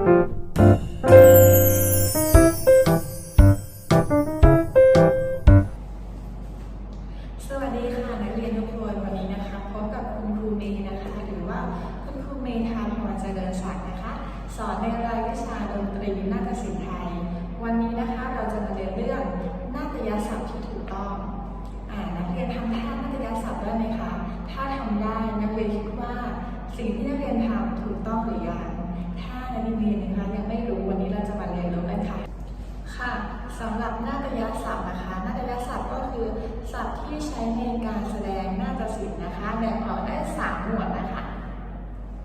สวัสดีค่ะนักเรียนทุกคนวันนี้นะคะพบกับคุณครูเมย์นะคะ หรือว่าคุณครูเมย์ทาพรเจริญศักดิ์นะคะ สอนในรายวิชาดนตรีนาฏศิลป์ไทย วันนี้นะคะเราจะมาเรียนเรื่องนาฏยศัพท์ที่ถูกต้องอ่านักเรียนทำท่านาฏยศัพท์ได้ไหมคะถ้าทำได้นักเรียนคิดว่าสิ่งที่นักเรียนทำถูกต้องหรือยังถ้านักเรีย นนะคะยังไม่รู้วันนี้เราจะมาเรียนรู้กันค่ะ ค่ะสำหรับนาฏยศัพท์นะคะนาฏยศัพท์ก็คือศัพท์ที่ใช้ในการแสดงนาฏศิลป์นะคะแบ่งออกได้สามหมวดนะคะ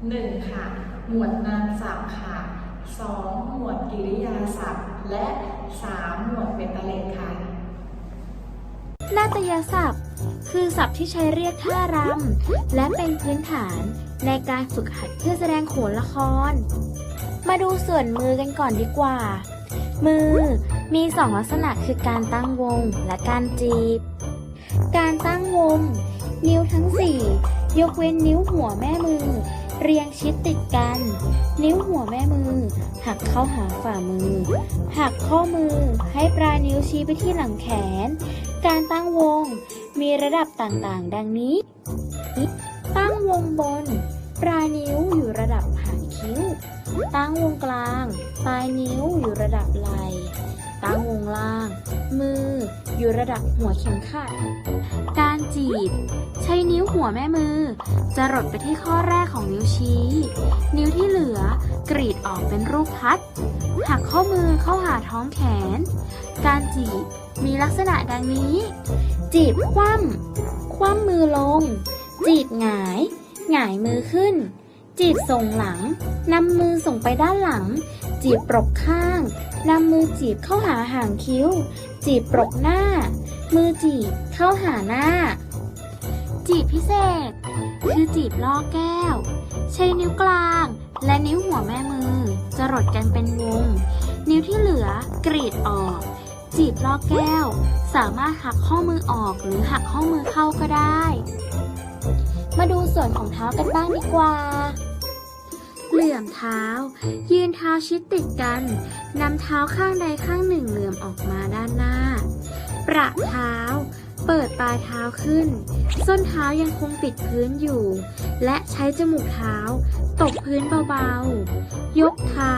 หนึ่งค่ะ หมวดนามศัพท์ค่ะสองหมวดกิริยาศัพท์ และสามหมวดเบตเตเลตค่ะนาฏยศัพท์ คือศัพท์ที่ใช้เรียกท่ารำและเป็นพื้นฐานในการฝึกหัดเพื่อแสดงโขนละคร มาดูส่วนมือกันก่อนดีกว่า มือมีสองลักษณะคือการตั้งวงและการจีบ การตั้งวง นิ้วทั้งสี่ยกเว้นนิ้วหัวแม่มือ เรียงชิดติดกัน นิ้วหัวแม่มือ หักเข้าหาฝ่ามือ หักข้อมือให้ปลายนิ้วชี้ไปที่หลังแขน การตั้งวงมีระดับต่างๆ ดังนี้ ตั้งวงบน ปลายนิ้วอยู่ระดับหางคิ้ว ตั้งวงกลาง ปลายนิ้วอยู่ระดับไหล่ตั้งวงล่าง มืออยู่ระดับหัวเข็มขัด การจีบ ใช้นิ้วหัวแม่มือ จะรดไปที่ข้อแรกของนิ้วชี้ นิ้วที่เหลือกรีดออกเป็นรูปพัด หักข้อมือเข้าหาท้องแขน การจีบมีลักษณะดังนี้ จีบคว่ำคว่ำมือลง จีบหงาย หงายมือขึ้น จีบส่งหลังนำมือส่งไปด้านหลัง จีบปรกข้างนำมือจีบเข้าหาหางคิ้ว จีบปรกหน้า มือจีบเข้าหาหน้า จีบพิเศษ คือจีบล่อแก้ว ใช้นิ้วกลาง และนิ้วหัวแม่มือจะรดกันเป็นวง นิ้วที่เหลือกรีดออก จีบลอกแก้ว สามารถหักข้อมือออกหรือหักข้อมือเข้าก็ได้ ส่วนของเท้ากันบ้างดีกว่า เหลื่อมเท้า ยืนเท้าชิดติดกันนำเท้าข้างใดข้างหนึ่งเหลื่อมออกมาด้านหน้า ประเท้า เปิดปลายเท้าขึ้น ส้นเท้ายังคงปิดพื้นอยู่ และใช้จมูกเท้า ตบพื้นเบาๆ ยกเท้า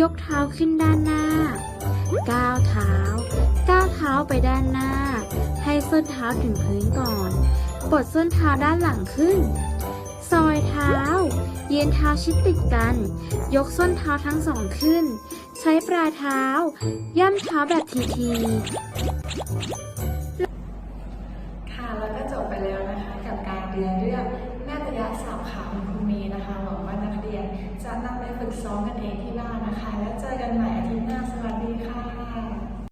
ยกเท้าขึ้นด้านหน้า ก้าวเท้า ก้าวเท้าไปด้านหน้า ให้ส้นเท้าถึงพื้นก่อน ปลดส้นเท้าด้านหลังขึ้น ซอยเท้า เยืนเท้าชิดติดกัน ยกส้นเท้าทั้งสองขึ้น ใช้ปลายเท้า ย่ำเท้าแบบทีๆ ค่ะ แล้วก็จบไปแล้วนะคะ กับการเรียนเรื่องนาฏยศัพท์ค่ะคุณครูเมย์นะคะ หวังว่านักเรียนจะนำไปฝึกซ้อมกันเองที่บ้านนะคะ แล้วเจอกันใหม่อาทิตย์หน้า